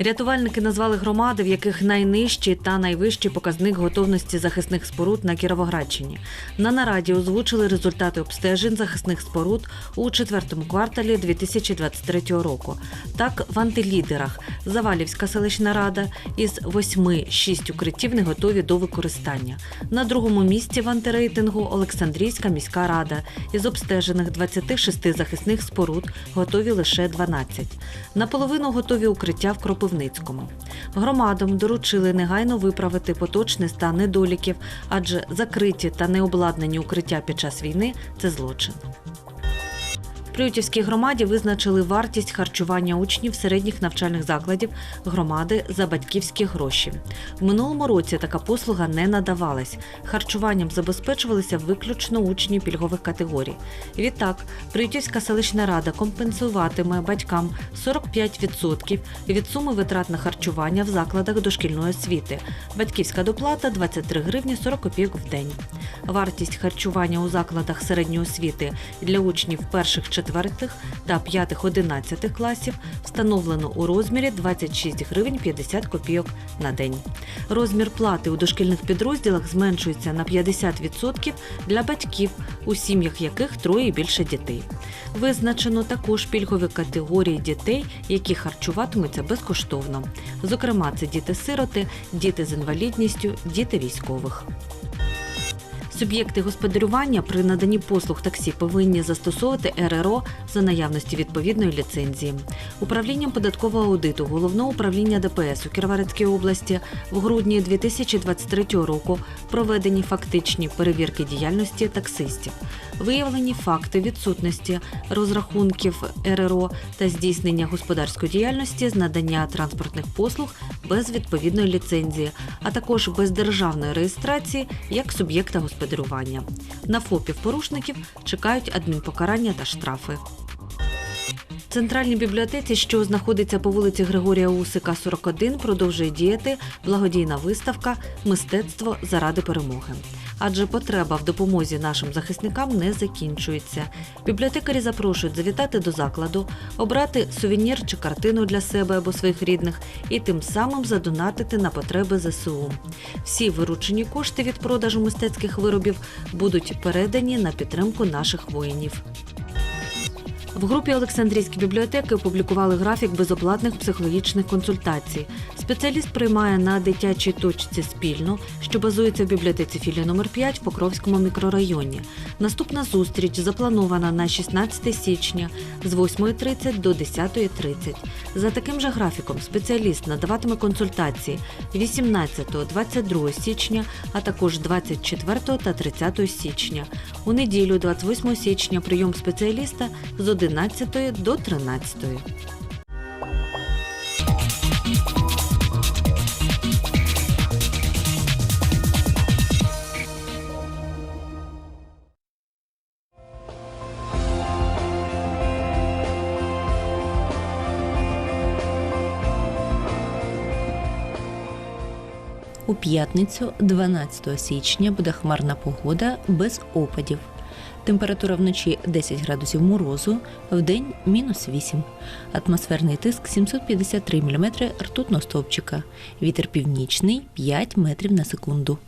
Рятувальники назвали громади, в яких найнижчий та найвищий показник готовності захисних споруд на Кіровоградщині. На нараді озвучили результати обстежень захисних споруд у четвертому кварталі 2023 року. Так, в антилідерах Завалівська селищна рада із восьми шість укриттів не готові до використання. На другому місці в антирейтингу Олександрійська міська рада із обстежених 26 захисних споруд готові лише 12. Наполовину готові укриття в Кропивницькому. Громадам доручили негайно виправити поточний стан недоліків, адже закриті та необладнані укриття під час війни це злочин. Приютівській громаді визначили вартість харчування учнів середніх навчальних закладів громади за батьківські гроші. В минулому році така послуга не надавалась. Харчуванням забезпечувалися виключно учні пільгових категорій. Відтак, Приютівська селищна рада компенсуватиме батькам 45% від суми витрат на харчування в закладах дошкільної освіти. Батьківська доплата 23 гривні 40 копійок в день. Вартість харчування у закладах середньої освіти для учнів перших, четвертих та п'ятих, одинадцятих класів встановлено у розмірі 26 гривень 50 копійок на день. Розмір плати у дошкільних підрозділах зменшується на 50% для батьків, у сім'ях яких троє і більше дітей. Визначено також пільгові категорії дітей, які харчуватимуться безкоштовно. Зокрема, це діти-сироти, діти з інвалідністю, діти військових. Суб'єкти господарювання при наданні послуг таксі повинні застосовувати РРО за наявності відповідної ліцензії. Управлінням податкового аудиту головного управління ДПС у Кіровоградській області в грудні 2023 року проведені фактичні перевірки діяльності таксистів. Виявлені факти відсутності розрахунків РРО та здійснення господарської діяльності з надання транспортних послуг без відповідної ліцензії, а також без державної реєстрації як суб'єкта господарювання. На ФОПів порушників чекають адмінпокарання та штрафи. В Центральній бібліотеці, що знаходиться по вулиці Григорія Усика, 41, продовжує діяти благодійна виставка Мистецтво заради перемоги. Адже потреба в допомозі нашим захисникам не закінчується. Бібліотекарі запрошують завітати до закладу, обрати сувенір чи картину для себе або своїх рідних і тим самим задонатити на потреби ЗСУ. Всі виручені кошти від продажу мистецьких виробів будуть передані на підтримку наших воїнів. В групі Олександрійської бібліотеки опублікували графік безоплатних психологічних консультацій. Спеціаліст приймає на дитячій точці спільно, що базується в бібліотеці філії номер 5 в Покровському мікрорайоні. Наступна зустріч запланована на 16 січня з 8.30 до 10.30. За таким же графіком спеціаліст надаватиме консультації 18-22 січня, а також 24 та 30 січня. У неділю, 28 січня, прийом спеціаліста з 11 до 13. У п'ятницю, 12 січня, буде хмарна погода без опадів. Температура вночі 10 градусів морозу, вдень мінус 8. Атмосферний тиск 753 мм ртутного стовпчика. Вітер північний 5 метрів на секунду.